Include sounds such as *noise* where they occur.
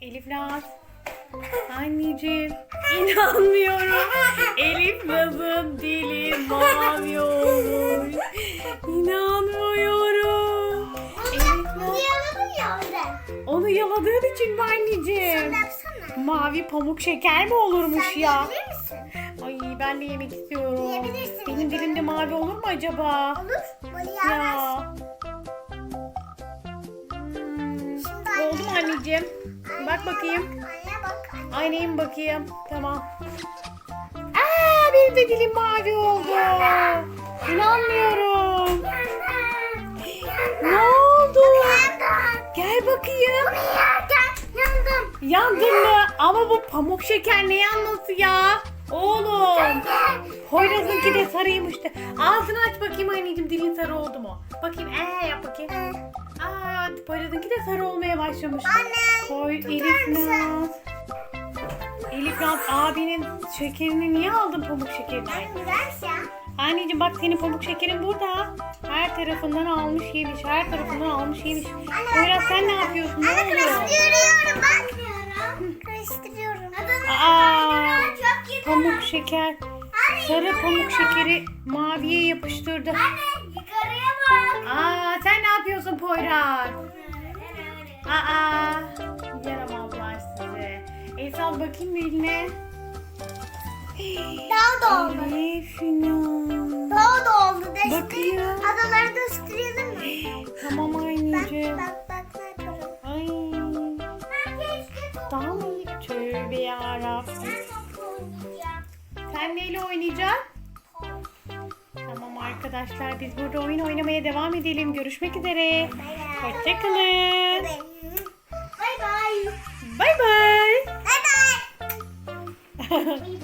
Elif Naz. Anneciğim inanmıyorum. Elif Naz'ın dili mavi olmuş. İnanmıyorum. Onu yaladığın için mi anneciğim? Mavi pamuk şeker mi olurmuş ya? Ay ben de yemek istiyorum. Yiyebilirsin. Benim dilimde mavi olur mu acaba? Olur. Böyle yağlar. Ya. Hmm. Oldu mu anneciğim? Bak bakayım. Aynaya mı bakayım? Tamam. Aa, benim de dilim mavi oldu. İnanmıyorum. Ne oldu? Gel bakayım. Yandım. Yandın mı? Ama bu pamuk şeker ne yanması ya? Oğlum. Poyraz'ınki de sarıymış da. Ağzını aç bakayım anneciğim dilin sarı oldu mu? Bakayım ee yap bakayım. Aa Poyraz'ınki de sarı olmaya başlamış. Anne. Koy Elif? Naz. Elif Naz abinin şekerini niye aldın pamuk şekerini? Ya. Anneciğim bak senin pamuk şekerin burada. Her tarafından almış yemiş. Her tarafından almış yemiş. Poyraz sen ne yapıyorsun? Ne Anne oluyor? karıştırıyorum bak. Karıştırıyorum. Aa, çok güzel. pamuk şeker. Anne, Sarı pamuk bak. şekeri maviye yapıştırdı. Anne yukarıya bak. Aa sen ne Poyraz? Aa yaramazlar size. El sal bakayım eline. Daha da oldu. Elif Naz. Daha da oldu. Deşti. Bakayım. Adaları da ısıtıralım mı? Tamam Bak anneciğim. bak bak ne yapıyorum. Ay daha mı? Tövbe yarabbim. Sen neyle oynayacaksın? Arkadaşlar biz burada oyun oynamaya devam edelim. Görüşmek üzere. Hoşçakalın. Bay bay. Bay bay. Bay bay. *laughs*